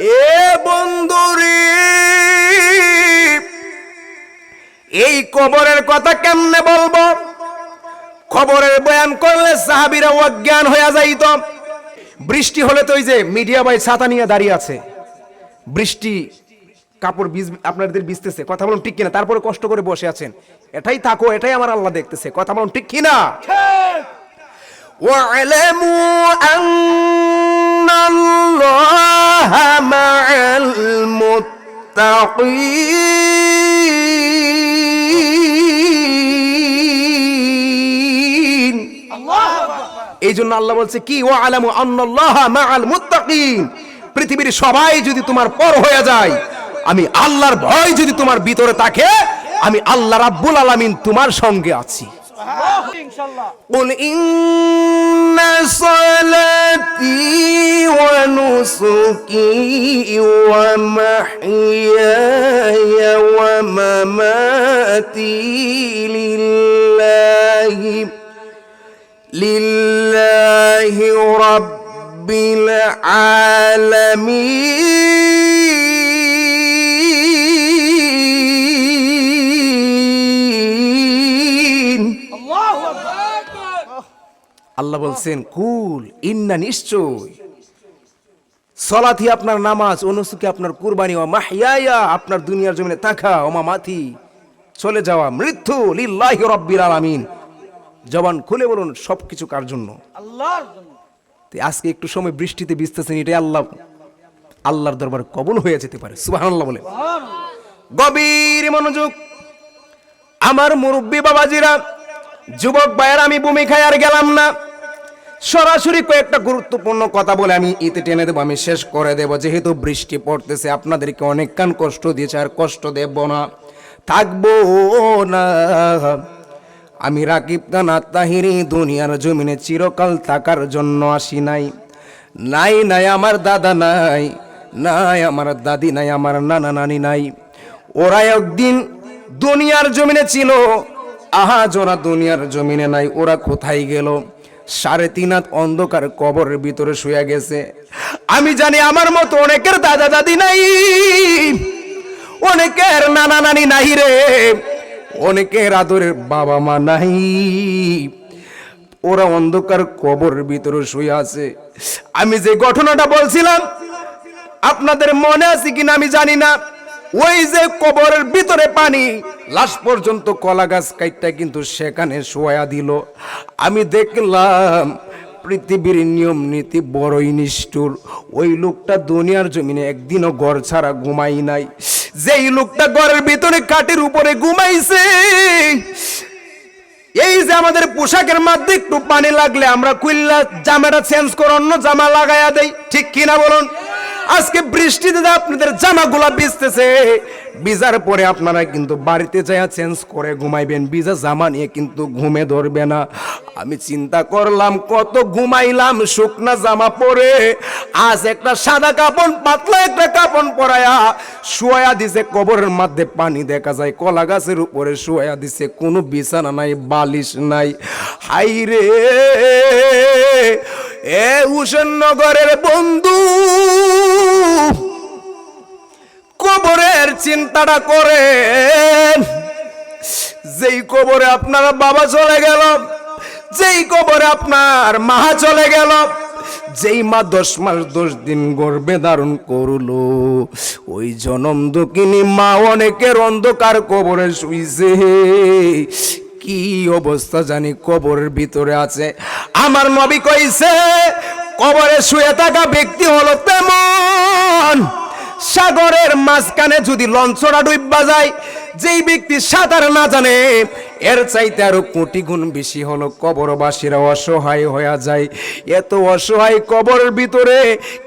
এ বন্ধুরি এই কবরের কথা কেমনে বলব? খবরের বয়ান করলে সাহাবিরা অজ্ঞান হয়ে যাইত। বৃষ্টি হলে তো ওই যে মিডিয়া ভাই ছাতা নিয়ে দাঁড়িয়ে আছে। বৃষ্টি কাপড় বিজ আপনাদের বিজতেছে কথা বলুন ঠিক কিনা? তারপরে কষ্ট করে বসে আছেন। এটাই থাকো এটাই আমার আল্লাহ দেখতেছে কথা বলুন ঠিক কিনা? ওয়ালামু আন الله مع المتقين এই জন্য আল্লাহ বলছে কি ও আলামু আন্নাল্লাহ মাআল মুত্তাকিন পৃথিবীর সবাই যদি তোমার পর হয়ে যায় আমি আল্লাহর ভয় যদি তোমার ভিতরে থাকে আমি আল্লাহ রাব্বুল আলামিন তোমার সঙ্গে আছি قل إن صلاتي ونسكي ومحياي ومماتي لله لله رب العالمين. আল্লাহ বলছেন কুল ইন্না নিশ্চয় সলাথি আপনার নামাজ অনুসুকে আপনার কুরবানি ও মাহিয়া আপনার দুনিয়ার জমিনে থাকা ওমা মাথি চলে যাওয়া মৃত্যু লিল্লাহি রব্বিল আলামিন। জবান খুলে বলুন সবকিছু কার জন্য? আল্লাহর আজকে একটু সময় বৃষ্টিতে ভিজতেছেন এটাই আল্লাহ আল্লাহর দরবার কবুল হয়ে যেতে পারে। সুবহানাল্লাহ বলে গভীর মনোযোগ। আমার মুরব্বী বাবাজিরা যুবক ভাইয়ের আমি ভূমিকায় আর গেলাম না। সরাসরি কয়েকটা গুরুত্বপূর্ণ কথা বলে আমি ইতে টেনে দেবো, আমি শেষ করে দেব। যেহেতু বৃষ্টি পড়তেছে, আপনাদেরকে অনেক কান কষ্ট দিয়েছে আর কষ্ট দেব না। থাকব না। আমি রাকিব খান আত্মাহিরি দুনিয়ার জমিনে চিরকাল থাকার জন্য আসি নাই। নাই নাই আমার দাদা নাই। নাই আমার দাদি নাই, আমার নানা নানি নাই। ওরা একদিন দুনিয়ার জমিনে ছিল আহা জোরা দুনিয়ার জমিনে নাই। ওরা কোথায় গেল? সাড়ে তিন হাত অন্ধকার কবরের ভিতরে শুয়ে গেছে। আমি জানি আমার মতো অনেকের দাদা দাদি নাই। অনেকের নানা নানি নাই রে। অনেকের আদরের বাবা মা নাই। ওরা অন্ধকার কবরের ভিতরে শুয়ে আছে। আমি যে ঘটনাটা বলছিলাম, আপনাদের মনে আছে কিনা আমি জানি না। ওই যে কবরের ভিতরে পানি, লাশ পর্যন্ত কলা গাছ কাইটটা কিন্তু সেখানে শোয়া দিল। আমি দেখলাম পৃথিবীর নিয়ম নীতি বড়ই নিষ্ঠুর। ওই লোকটা দুনিয়ার জমিনে একদিনও ঘর ছাড়া ঘুমাই নাই। যেই লোকটা ঘরের ভিতরে কাঠের উপরে ঘুমাইছে, এই যে আমাদের পোশাকের মধ্যে একটু পানি লাগলে আমরা কুইল্লা জামাটা চেঞ্জ করে অন্য জামা লাগাইয়া দেই। ঠিক কিনা বলুন? আজকে বৃষ্টিতে আপনাদের জামাগুলা ভিজতেছে, ভিজার পরে আপনারা কিন্তু বাড়িতে যাইয়া চেঞ্জ করে ঘুমাইবেন। ভিজা জামা নিয়ে কিন্তু ঘুমে ধরবে না। আমি চিন্তা করলাম, কত ঘুমাইলাম, শুকনা জামা পরে। আজ একটা সাদা কাপড়, পাতলা একটা কাপড় পরায়া শুয়া দিছে, কবরের মধ্যে পানি দেখা যায়, কলা গাছের উপরে শুয়া দিছে, কোনো বিছানা নাই, বালিশ নাই। হাই রে এ হুসেননগরের বন্ধু। কবরের চিন্তাটা করেন। যেই কবরে আপনার বাবা চলে গেল, যেই কবরে আপনার মা চলে গেল, যেই মা দশ মাস দশ দিন গর্বে ধারণ করল, ওই জনম দক্ষিণী মা অনেকের অন্ধকার কবরে শুইছে। কি অবস্থা জানি কবরের ভিতরে আছে। আমার নবী কইছে, কবরে শুয়ে থাকা ব্যক্তি হলো তেমন। সাগরের মাঝখানে যদি লঞ্চরা ডুববা যায় যেই ব্যক্তি সাঁতার না জানে, এর চাইতে আরও কোটি গুণ বেশি হলো কবরবাসীরা অসহায় হয়ে যায়। এত অসহায় কবরের ভিতরে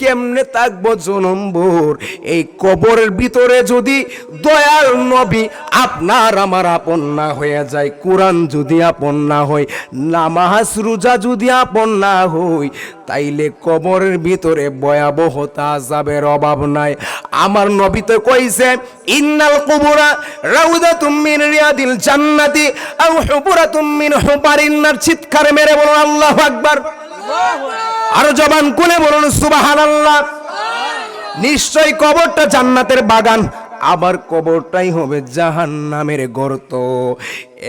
কেমনে থাকব জনম্বর এই কবরের ভিতরে যদি দয়াল নবী আপনার আমার আপন না হয়ে যায়, কোরআন যদি আপন না হয়, নামাজ, রোজা যদি আপন না হই তাইলে কবরের ভিতরে ভয়াবহতা যাবের অভাব নাই। আমার নবী তো কইছে ইন্নাল কুবুরা রাউদাতুম মিন রিয়াদিল জান্নাতি আও হুবুরাতুম মিন হুবারিন্নার চিৎকার মেরে বলুন আল্লাহ আকবার। আর জবান কুলে বলুন সুবহানাল্লাহ। নিশ্চয় কবরটা জান্নাতের বাগান, আবার কবরটাই হবে জাহান নামের গর্ত।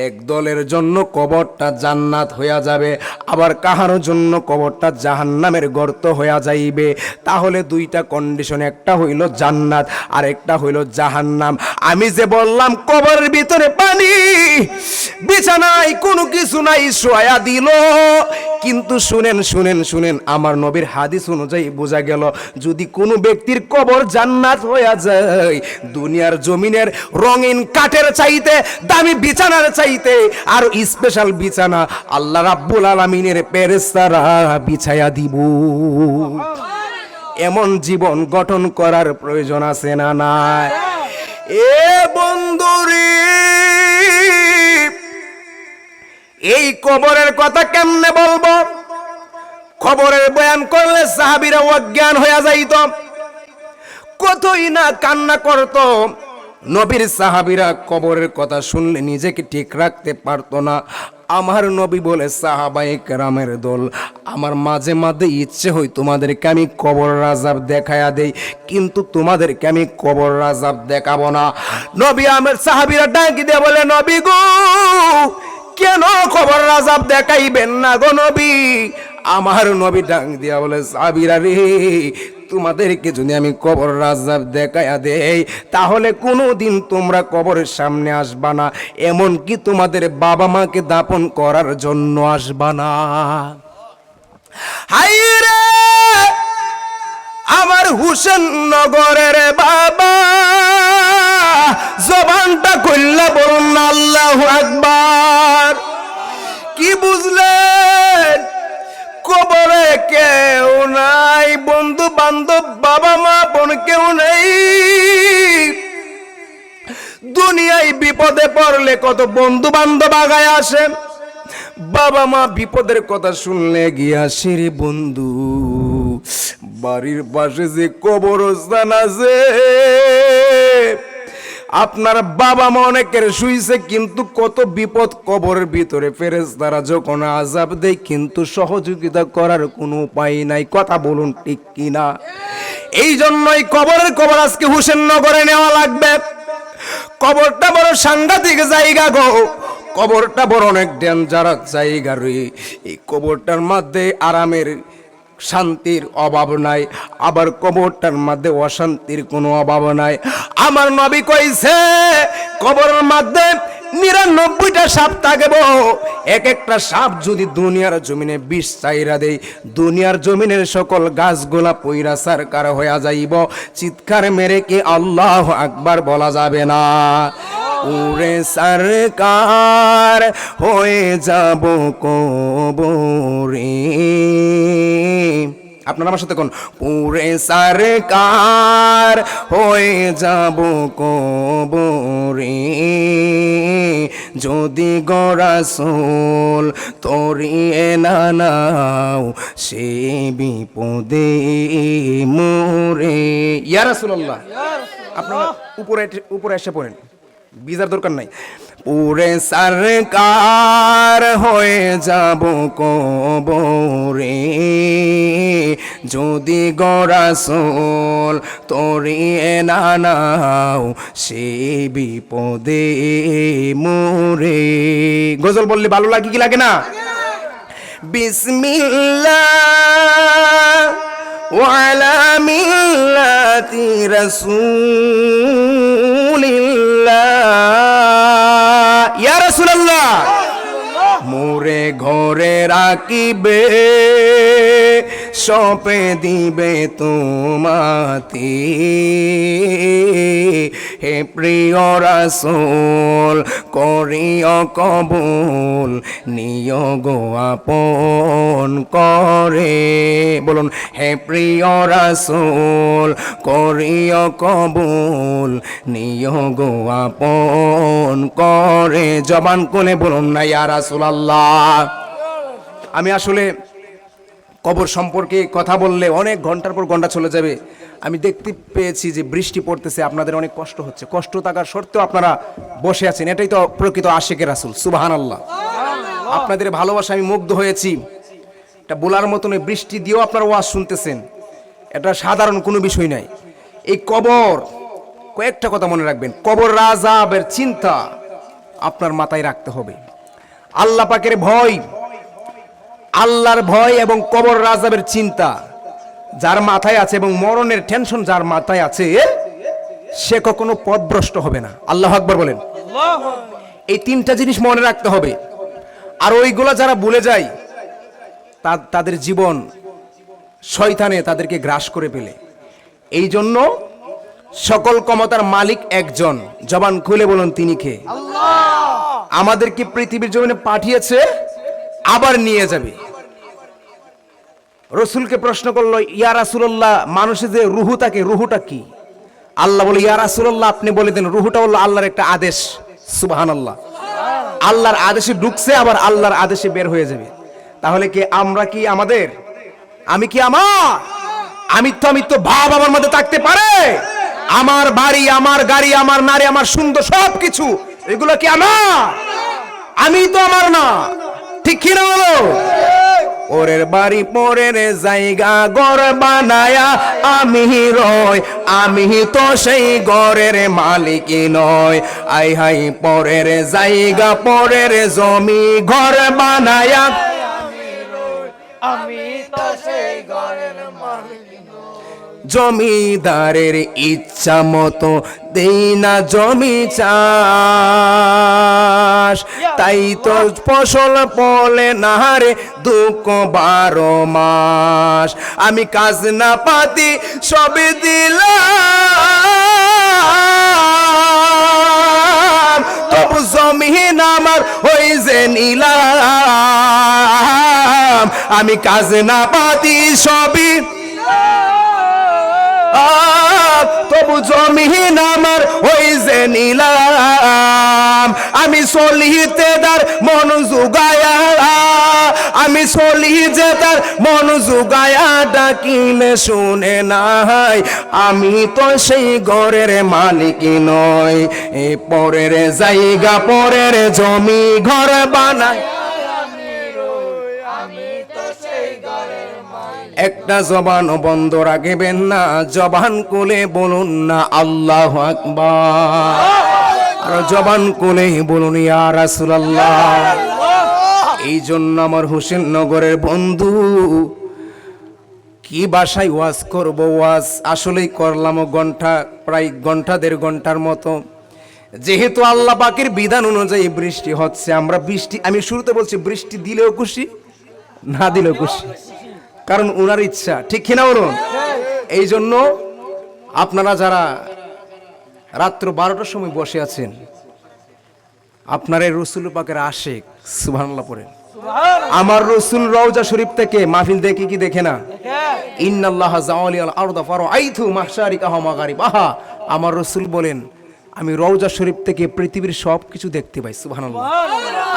এক দলের জন্য কবরটা জান্নাত হইয়া যাবে, আবার কাহারও জন্য কবরটা জাহান নামের গর্ত হইয়া যাইবে। তাহলে দুইটা কন্ডিশন একটা হইল জান্নাত, আর একটা হইল জাহান্নাম। আমি যে বললাম কবরের ভিতরে পানি, বিছানায় কোনো কিছু নাই, শোয়া দিল। কিন্তু শুনেন শুনেন শুনেন, আমার নবীর হাদিস অনুযায়ী বোঝা গেল, যদি কোনো ব্যক্তির কবর জান্নাত হইয়া যায়, দুনিয়ার জমিনের রঙিন কাঠের চাইতে দামি বিছানার আর স্পেশাল বিছানা আল্লাহ রাব্বুল আলামিনের পেরেস্তারা বিছায়া দিব। এমন জীবন গঠন করার প্রয়োজন আছে না নাই? এ বন্ধুরে, এই কবরের কথা কেমনে বলব? খবরের বয়ান করলে সাহাবিরা অজ্ঞান হয়ে যাইত। কতই না কান্না করত। নবীর সাহাবিরা কবরের কথা শুনলে নিজেকে ঠিক রাখতে পারতো না। আমার নবী বলে সাহাবাই কেরামের দল, আমার মাঝে মাঝে ইচ্ছে হয় তোমাদেরকে আমি কবর রাজাব দেখায়া দেই, কিন্তু তোমাদেরকে আমি কবর রাজাব দেখাবো না। নবী আমার সাহাবিরা ডাকি দিয়ে বলে, নবী গো, কেন খবর রাজাব দেখাইবেন না গো নবী? আমার নবী ডাং দিয়া বলে সাবিরা রে তোমাদেরকে যদি আমি কবর রাজাব দেখাইয়া দেই, তাহলে কোনো দিন তোমরা কবরের সামনে আসবা না, এমনকি তোমাদের বাবা মাকে দাপন করার জন্য আসবা না। হাই রে! আমার হুসেন নগরের বাবা, জবানটা কইলা বলুন আল্লাহ একবার কি বুঝলেন কবরে কেউ নাই বন্ধু বান্ধব, বাবা মা, বোন কেউ নেই। দুনিয়ায় বিপদে পড়লে কত বন্ধু বান্ধব আগায় আসে। বাবা মা বিপদের কথা শুনলে গিয়া রে বন্ধু, বাড়ির পাশে যে কবরস্থান আছে আপনার বাবা মা অনেকের শুইছে, কিন্তু কত বিপদ কবরের ভিতরে ফেরেস তারা যখন আজাব দেয়, কিন্তু সহযোগিতা করার কোনো উপায় নাই। কথা বলুন ঠিক কিনা? এই জন্যই কবরের কবর আজকে হুসেন নগরে নেওয়া লাগবে। কবরটা বড় সাংঘাতিক জায়গা গো। কবরটা বড় অনেক ডেঞ্জারাস জায়গা রে। এই কবরটার মধ্যে আরামের শান্তির অভাব নাই, আবার কবরটার মধ্যে অশান্তির কোনো অভাব নাই। আমার নবী কইছে, কবরের মধ্যে নিরানব্বইটা সাপ থাকব। এক একটা সাপ যদি দুনিয়ার জমিনে বিষ চাইরা দেই, দুনিয়ার জমিনের সকল গাছগুলা পইরা সারকার হইয়া যাইব। চিৎকার মেরে কি আল্লাহ আকবার বলা যাবে না। উড়ে সরকার, হয়ে যাব কবরে। আপনারা আমার সাথে কোন? পুরে সরকার, হয়ে যাব কবরে। যদি গড়াসোল তরিয়ে না নাও, সে বিপদে মোরে। ইয়া রাসূলুল্লাহ, আপনারা উপরে উপরে এসে পড়েন। বিজার দরকার নাই। পুরে সরকার হয়ে যাব কবরে। যদি গড়াসল তরিয়ে নাও, সে বিপদে মোরে। গজল বললে ভালো লাগে কি লাগে না? বিসমিল্লাহ, ওয়ালা মিল্লাতি রাসূলিল্লাহ। ঘরে রাখিবে, সপে দিবে তোমাতে। হে প্রিয় রাসোল, করিও কবুল নিয়োগ আপন করে। বলুন, হে প্রিয় রাসোল, করিও কবুল নিয়োগ আপন করে। জবান কোনে বলুন না, ইয়া রাসূলুল্লাহ। আমি আসলে কবর সম্পর্কে কথা বললে অনেক ঘণ্টার পর ঘণ্টা চলে যাবে। আমি দেখতে পেয়েছি যে বৃষ্টি পড়তেছে আপনাদের অনেক কষ্ট হচ্ছে। কষ্ট থাকার সত্ত্বেও আপনারা বসে আছেন। এটাই তো প্রকৃত আশেকের রাসুল সুবাহান আল্লাহ আপনাদের ভালোবাসা আমি মুগ্ধ হয়েছি। এটা বলার মতন বৃষ্টি দিয়েও আপনারা ওয়াজ শুনতেছেন। এটা সাধারণ কোনো বিষয় নাই। এই কবর কয়েকটা কথা মনে রাখবেন। কবর রাজাবের চিন্তা আপনার মাথায় রাখতে হবে। আল্লাহ পাকের ভয় আল্লাহর ভয় এবং কবর রাজাবের চিন্তা যার মাথায় আছে এবং মরণের টেনশন যার মাথায় আছে সে কখনো পথভ্রষ্ট হবে না। আল্লাহ আকবর বলেন। এই তিনটা জিনিস মনে রাখতে হবে। আর ওইগুলো যারা ভুলে যায় তাদের জীবন শয়তানে তাদেরকে গ্রাস করে পেলে এই জন্য সকল ক্ষমতার মালিক একজন। জবান খুলে বলুন তিনি কে? আমাদেরকে পৃথিবীর জমিনে পাঠিয়েছে? আবার নিয়ে যাবে। রসুলকে প্রশ্ন করল, ইয়া রাসুল্লাহ মানুষের যে রুহু থাকে রুহুটা কি? আল্লাহ বলে, ইয়া রাসুল্লাহ আপনি বলে দেন রুহুটা হলো আল্লাহর একটা আদেশ। সুবাহান আল্লাহ আল্লাহর আদেশে ঢুকছে, আবার আল্লাহর আদেশে বের হয়ে যাবে। তাহলে কি আমরা কি আমাদের? আমি কি আমার? আমি তো আমি তো ভাব আমার মধ্যে থাকতে পারে। আমার বাড়ি, আমার গাড়ি, আমার নারী, আমার সুন্দর সব কিছু এগুলো কি আমার? আমি তো আমার না। ঠিক কি না ওরের বাড়ি পরের জায়গা, ঘর বানায়া আমি রয় আমি তো সেই ঘরের মালিক নয় আই হাই, পরের জায়গা, পরের জমি, ঘর বানায়া জমিদারের ইচ্ছা মতো দেই না জমি চাষ। তাই তো ফসল পলে না রে দুঃখ বারো মাস। আমি কাজ না পাতি সবে দিলাম। তবু জমিন আমার ওই যে নিলাম। আমি কাজ না পাতি সবই আহ, তবু জমিন আমার ওই যে নিলাম। আমি সলিতে তার মন জুগায়া, আমি সলি যে তার মন জুগায়া, ডাকিলে শুনে নাই। আমি তো সেই ঘরের মালিক নয় এ পরের জায়গা, পরের জমি ঘর বানায় একটা জবান বন্ধ রাখবেন না, জবান কোলে বলুন না, আল্লাহ আকবার। আর জবান কোলে বলুন, ইয়া এই জন্য আমার হোসেননগরের বন্ধু, কি বাসায় ওয়াজ করব ওয়াজ? আসলেই করলাম ঘণ্টা, প্রায় ঘণ্টা, দেড় ঘণ্টার মতো। যেহেতু আল্লাহ পাকের বিধান অনুযায়ী বৃষ্টি হচ্ছে, আমরা বৃষ্টি, আমি শুরুতে বলছি বৃষ্টি দিলেও খুশি, না দিলেও খুশি? কারণ ওনার ইচ্ছা। ঠিক কিনা বলুন? এই জন্য আপনারা যারা রাত্র বারোটার সময় বসে আছেন আপনার এই রসুল পাকের আশেক সুবহানাল্লাহ পড়েন। আমার রসুল রওজা শরীফ থেকে মাহফিল দেখে কি দেখে না? ইন্নাল্লাহ জাওয়ালিয়াল আরদা মাগারিব আহা আমার রসুল বলেন আমি রওজা শরীফ থেকে পৃথিবীর সব কিছু দেখতে পাই সুবহানাল্লাহ।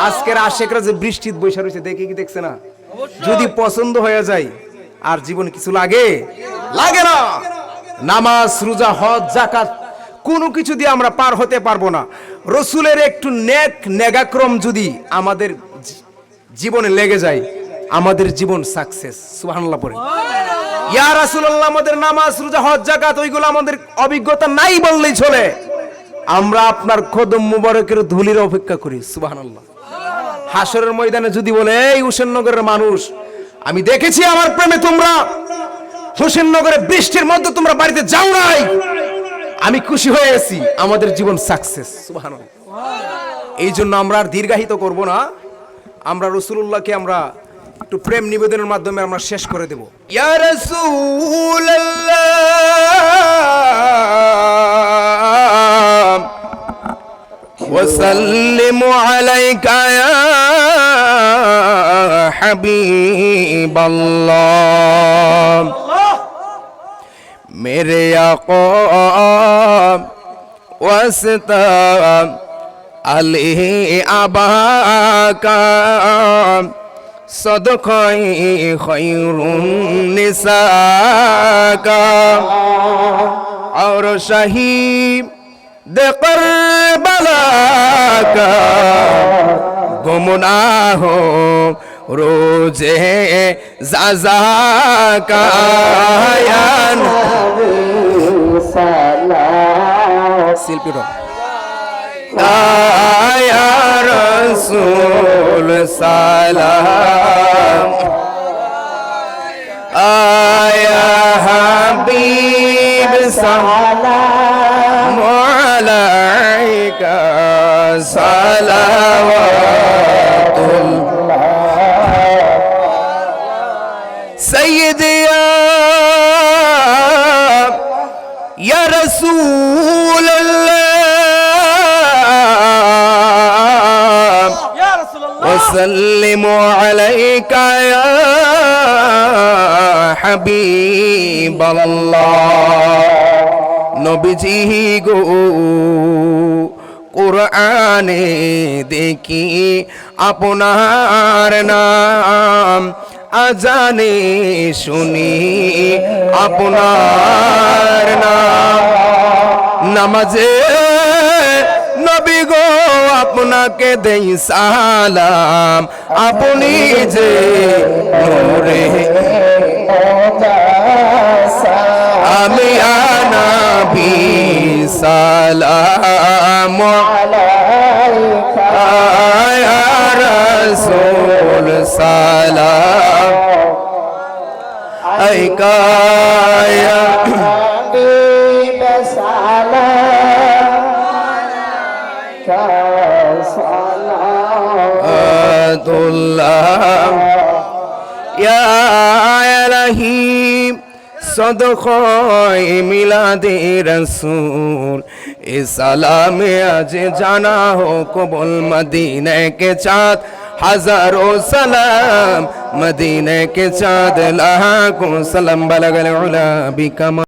আজকের আশেকরা যে বৃষ্টিত বৈশা রয়েছে দেখে কি দেখছে না? যদি পছন্দ হয়ে যায়, আর জীবন কিছু লাগে? লাগে না। নামাজ, রোজা, হজ জাকাত কোনো কিছু দিয়ে আমরা পার হতে পারব না। রসুলের একটু নেক, নেগাক্রম যদি আমাদের জীবনে লেগে যায়, আমাদের জীবন সাকসেস সুবহানাল্লাহ পড়ে। ইয়া রাসূলুল্লাহ, আমাদের নামাজ, রোজা, হজ জাকাত ওইগুলো আমাদের অভিজ্ঞতা নাই বললেই চলে। আমরা আপনার কদম মুবারকের ধুলির অপেক্ষা করি, সুবহানাল্লাহ। হাসরের ময়দানে যদি বলে, এই হুসেননগরের মানুষ, আমি দেখেছি আমার প্রেমে তোমরা। হুসেননগরে বৃষ্টির মধ্যে তোমরা বাড়িতে যাও নাই। আমি খুশি হয়ে গেছি, আমাদের জীবন সাকসেস এই জন্য আমরা আর দীর্ঘায়িত করব না। আমরা রসুল্লাহকে আমরা একটু প্রেম নিবেদনের মাধ্যমে আমরা শেষ করে দেব। ইয়া وسلم عليك يا حبيب الله میرے آقا وستا علی آبا کا صدقائی خیر النساء کا اور شہیم দে করবালাকা গুমনা হো রোজে জাজাকা শিল্পী রসুল সালাম। يا حبيب سلام عليك. صلوات سيدي يا يا رسول الله. يا رسول الله. وسلم নবীজি গো, কোরআনে দেখি আপনার নাম, আজানে শুনি আপনার নাম। নামাজে নবী গো, আপনাকে দেই সালাম। আপনি যে নূরে আমি আনাবি সালাম রসুল সালাম আইকায়া আতুল্লাহ ইয়া রহিম সদখয় মিলাদে রসুল। এ সালামে আজ জানা হো কবল মদিনে কে চাঁদ। হাজারো সালাম মদিনে কে চাঁদ। লাহাকো সালাম। বালাগাল উলা